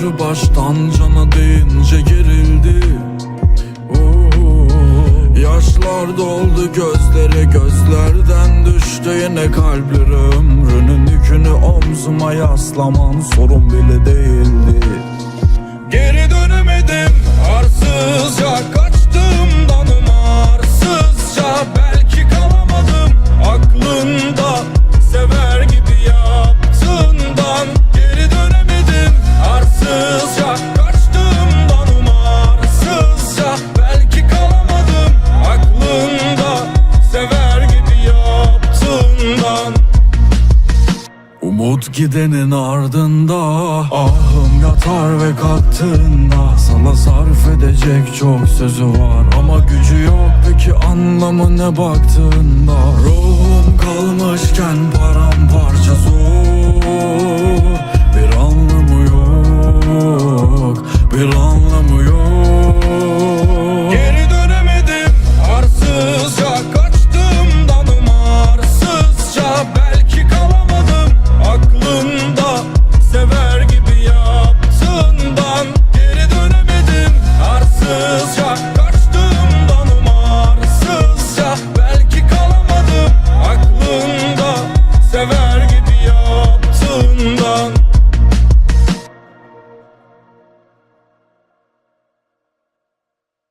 Sözü baştan cana deyince gerildi Yaşlar doldu gözlere gözlerden düştü. Yine kalplere Ömrünün yükünü omzuma yaslaman sorun bile değildi. Geri dön Umut gidenin ardında Ahım yatar ve kalktığında Sana sarf edecek çok sözü var Ama gücü yok. Peki anlamı ne baktığında? Ruhum kalmışken paramparça zor yanından